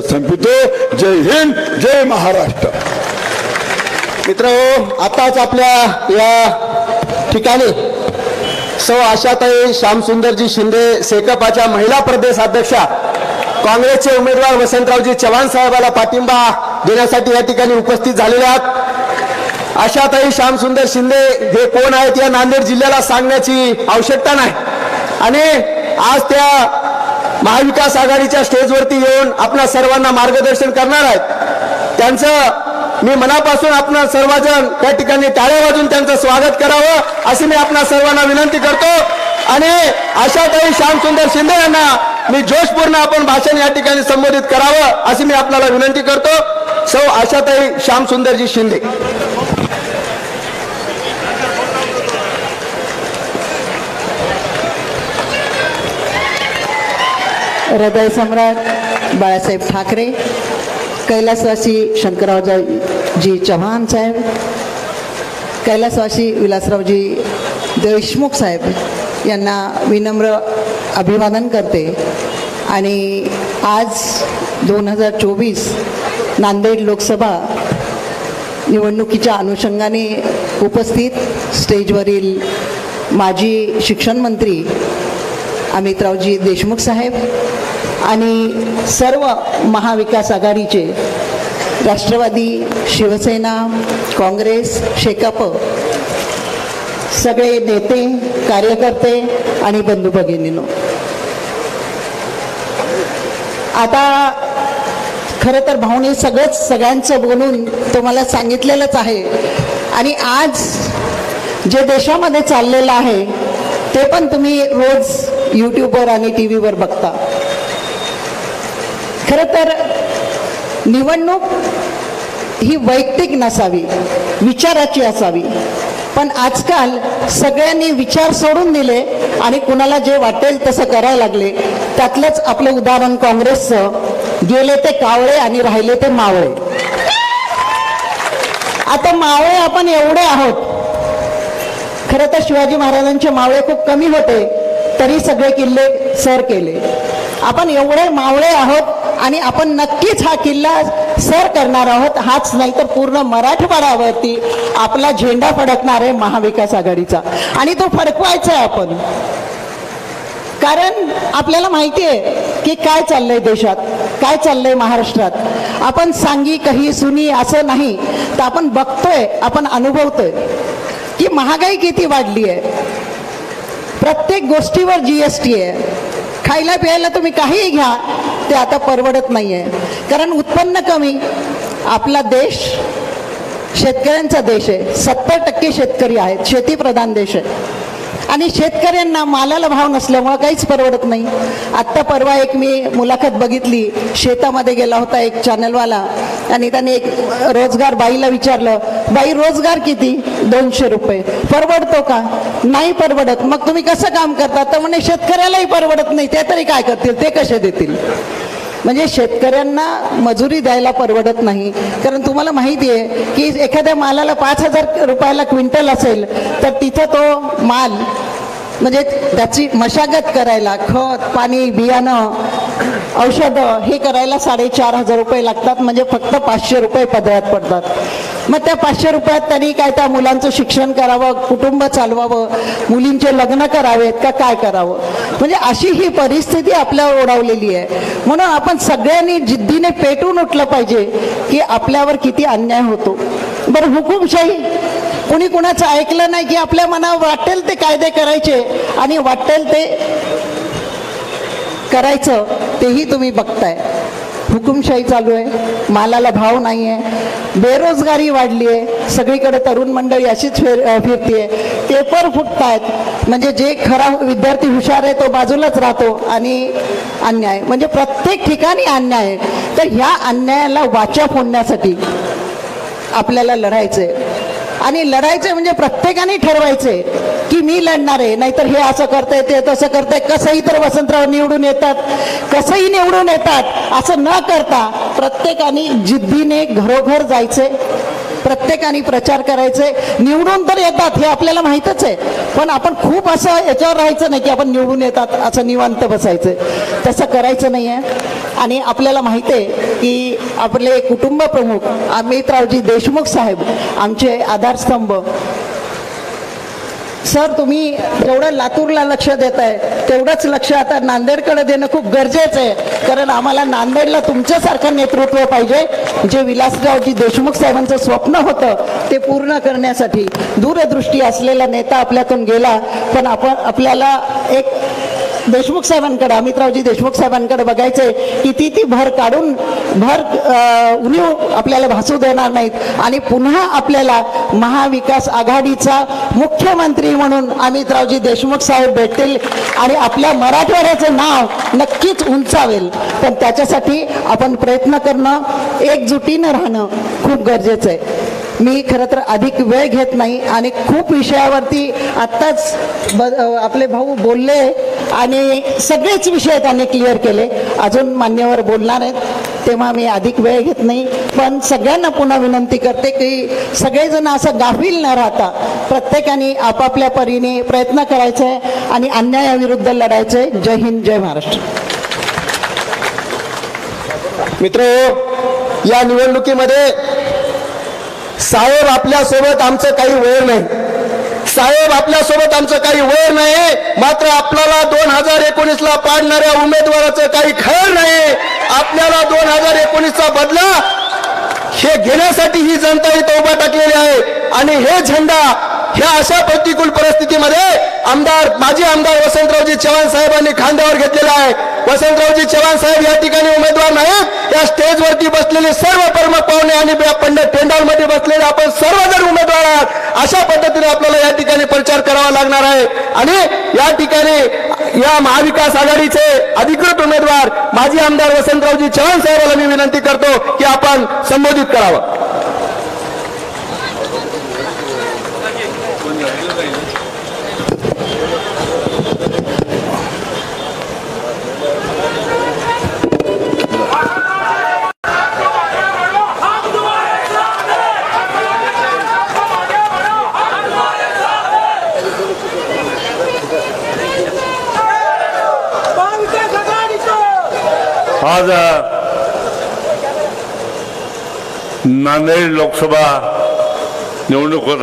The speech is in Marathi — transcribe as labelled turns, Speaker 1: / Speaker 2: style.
Speaker 1: संपितो जय हिंद जय महाराष्ट्र.
Speaker 2: मित्र आताच आपल्या या ठिकाणी सौ आशाताई श्यामसुंदरजी शिंदे सेकपाच्या महिला प्रदेश अध्यक्षा काँग्रेसचे उमेदवार वसंतरावजी चव्हाण साहेबाला पाठिंबा देण्यासाठी या ठिकाणी उपस्थित झालेल्या आहात. आशाताई श्यामसुंदर शिंदे हे कोण आहेत या नांदेड जिल्ह्याला सांगण्याची आवश्यकता नाही. आणि आज त्या महाविकास आघाडीच्या स्टेजवरती येऊन आपल्या सर्वांना मार्गदर्शन करणार आहेत. त्यांचं मी मनापासून आपणा सर्वजण त्या ठिकाणी टाळ्या वाजून त्यांचं स्वागत करावं अशी मी आपणा सर्वांना विनंती करतो. आणि आशाताई श्यामसुंदर शिंदे यांना मी जोशपूर्ण आपण भाषण या ठिकाणी संबोधित करावं अशी मी आपल्याला विनंती करतो. सौ आशाताई श्यामसुंदरजी शिंदे.
Speaker 3: हृदय सम्राट बाळासाहेब ठाकरे कैलासवासी शंकररावजी चव्हाण साहेब कैलासवासी विलासरावजी देशमुख साहेब यांना विनम्र अभिवादन करते. आणि आज दोन हजार चोवीस नांदेड लोकसभा निवडणुकीच्या अनुषंगाने उपस्थित स्टेजवरील माजी शिक्षण मंत्री अमितरावजी देशमुख साहेब आणि सर्व महाविकास आघाडीचे राष्ट्रवादी शिवसेना काँग्रेस शेकाप सगळे नेते कार्यकर्ते आणि बंधू भगिनीनो. आता खरं तर भाऊने सगळंच सगळ्यांचं बोलून तुम्हाला सांगितलेलंच आहे. आणि आज जे देशामध्ये चाललेलं आहे ते पण तुम्ही रोज यूट्यूबवर आणि टी व्हीवर बघता. खरं तर निवडणूक ही वैयक्तिक नसावी विचाराची असावी. पण आजकाल सगळ्यांनी विचार सोडून दिले आणि कुणाला जे वाटेल तसं करायला लागले. त्यातलंच आपलं उदाहरण काँग्रेसचं. गेले ते कावळे आणि राहिले ते मावळे. आता मावळे आपण एवढे आहोत. खरं तर शिवाजी महाराजांचे मावळे खूप कमी होते तरी सगळे किल्ले सर केले. आपण एवढे मावळे आहोत आणि आपण नक्कीच हा किल्ला सर करणार आहोत हाच नाही तर पूर्ण मराठवाड्यावरती आपला झेंडा फडकणार आहे महाविकास आघाडीचा. आणि तो फडकवायचा आहे आपण. कारण आपल्याला माहिती आहे की काय चाललंय देशात काय चाललंय महाराष्ट्रात. आपण सांगी काही सुनी असं नाही तर आपण बघतोय आपण अनुभवतोय. की महागाई किती वाढली आहे? प्रत्येक गोष्टीवर जी एस टी आहे. खायला प्यायला तुम्ही काहीही घ्या ते आता परवडत नाही आहे कारण उत्पन्न कमी आपला देश शेतकऱ्यांचा देश आहे. सत्तर टक्के शेतकरी आहेत शेतीप्रधान देश आहे. आणि शेतकऱ्यांना मालाला भाव नसल्यामुळं काहीच परवडत नाही. आत्ता परवा एक मी मुलाखत बघितली. शेतामध्ये गेला होता एक चॅनलवाला आणि त्याने एक रोजगार बाईला विचारलं बाई रोजगार किती? दोनशे रुपये. परवडतो का? नाही परवडत. मग तुम्ही कसं काम करता? तर म्हणे शेतकऱ्यालाही परवडत नाही. ते तरी काय करतील? ते कसे देतील? म्हणजे शेतकऱ्यांना मजुरी द्यायला परवडत नाही. कारण तुम्हाला माहिती आहे की एखाद्या मालाला पाच हजार रुपयाला क्विंटल असेल तर तिथं तो माल म्हणजे त्याची मशागत करायला खत पाणी बियाणं औषधं हे करायला साडेचार हजार रुपये लागतात म्हणजे फक्त पाचशे रुपये पदरात पडतात. मग त्या पाचशे रुपयात त्यांनी काय त्या मुलांचं शिक्षण करावं कुटुंब चालवावं मुलींचे लग्न करावेत का काय करावं? म्हणजे अशी ही परिस्थिती आपल्यावर ओढावलेली आहे. म्हणून आपण सगळ्यांनी जिद्दीने पेटून उठलं पाहिजे की आपल्यावर किती अन्याय होतो. बरं हुकुमशाही. कुणी कुणाचं ऐकलं नाही की आपल्या मनावर वाटेल ते कायदे करायचे आणि वाटेल ते करायचं तेही तुम्ही बघताय. हुकुमशाही चालू आहे मालाला भाव नाही आहे बेरोजगारी वाढली आहे सगळीकडे तरुण मंडळी अशीच फिर फिरतीये. पेपर फुटतायत म्हणजे जे खरा विद्यार्थी हुशार आहे तो बाजूलाच राहतो आणि अन्याय. म्हणजे प्रत्येक ठिकाणी अन्याय आहे. तर ह्या अन्यायाला वाचा फोडण्यासाठी आपल्याला लढायचं आहे आणि लढायचे म्हणजे प्रत्येकाने ठरवायचे की मी लढणार आहे. नाहीतर हे असं करताय ते तसं करताय. कसंही तर वसंतराव निवडून येतात कसंही निवडून येतात असं न करता प्रत्येकाने जिद्दीने घरोघर जायचे. प्रत्येकाने प्रचार करायचे. निवडून तर येतात हे आपल्याला माहीतच आहे. पण आपण खूप असं याच्यावर राहायचं नाही की आपण निवडून येतात असं निवांत बसायचं. तसं करायचं नाही आहे आणि आपल्याला माहिती आहे की आपले कुटुंब प्रमुख अमितरावजी देशमुख साहेब आमचे आधारस्तंभ सर तुम्ही जेवढं लातूरला लक्ष देत आहे तेवढंच लक्ष आता नांदेडकडे देणं खूप गरजेचं आहे. कारण आम्हाला नांदेडला तुमच्यासारखं नेतृत्व पाहिजे जे विलासरावजी देशमुख साहेबांचं स्वप्न होतं ते पूर्ण करण्यासाठी. दूरदृष्टी असलेला नेता आपल्यातून गेला पण आपण आपल्याला एक देशमुख साहेबांकडे अमितरावजी देशमुख साहेबांकडे बघायचंय की ती ती भर काढून भर उणीव आपल्याला भासू देणार नाहीत. आणि पुन्हा आपल्याला महाविकास आघाडीचा मुख्यमंत्री म्हणून अमितरावजी देशमुख साहेब भेटतील आणि आपल्या मराठवाड्याचं नाव नक्कीच उंचावेल. पण त्याच्यासाठी आपण प्रयत्न करणं एकजुटीनं राहणं खूप गरजेचं आहे. मी खरं तर अधिक वेळ घेत नाही आणि खूप विषयावरती आत्ताच ब आपले भाऊ बोलले आणि सगळेच विषय त्यांनी क्लिअर केले. अजून मान्यवर बोलणार आहेत तेव्हा मी अधिक वेळ घेत नाही. पण सगळ्यांना पुन्हा विनंती करते की सगळेजण असं गाफील न राहता प्रत्येकाने आपापल्या परीने प्रयत्न करायचे आणि अन्यायाविरुद्ध लढायचे. जय हिंद जय महाराष्ट्र.
Speaker 2: मित्र या निवडणुकीमध्ये साहेब आपल्यासोबत आमचं काही वेळ नाही. साहेब आपल्यासोबत आमचं काही वैर नाही मात्र आपल्याला दोन हजार एकोणीस ला पाडणाऱ्या उमेदवाराचं काही खैर नाही. आपल्याला दोन हजार एकोणीसचा बदला हे घेण्यासाठी ही जनता इथं उभा टाकलेली आहे. आणि हे झेंडा ह्या अशा प्रतिकूल परिस्थितीमध्ये आमदार माजी आमदार वसंतरावजी चव्हाण साहेबांनी खांद्यावर घेतलेला आहे. वसंतरावजी चव्हाण साहेब या ठिकाणी उमेदवार नाहीत या स्टेजवरती बसलेले सर्व प्रमुख पाहुणे आणि पंडित टेंडाल मध्ये बसलेले आपण सर्वजण उमेदवार आहात. अशा पद्धतीने आपल्याला या ठिकाणी प्रचार करावा लागणार आहे. आणि या ठिकाणी या महाविकास आघाडीचे अधिकृत उमेदवार माजी आमदार वसंतरावजी चव्हाण साहेबांना मी विनंती करतो की आपण संबोधित करावं.
Speaker 4: आज नांदेड लोकसभा निवडणूक होत